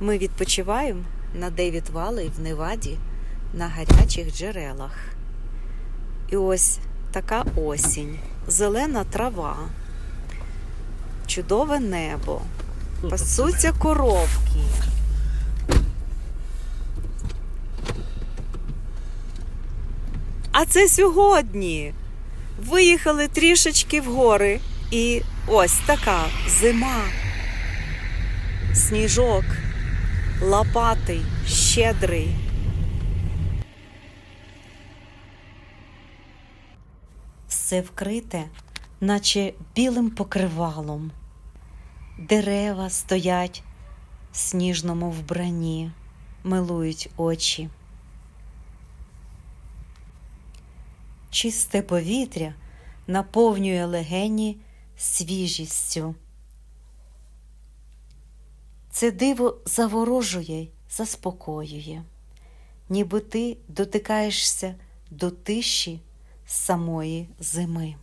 Ми відпочиваємо на Девід Валей в Неваді на гарячих джерелах. І ось така осінь, зелена трава, чудове небо, пасуться коровки. А це сьогодні. Виїхали трішечки в гори, і ось така зима. Сніжок, лопатий, щедрий. Все вкрите, наче білим покривалом. Дерева стоять в сніжному вбранні, милують очі. Чисте повітря наповнює легені свіжістю. Це диво заворожує, заспокоює, ніби ти дотикаєшся до тиші самої зими.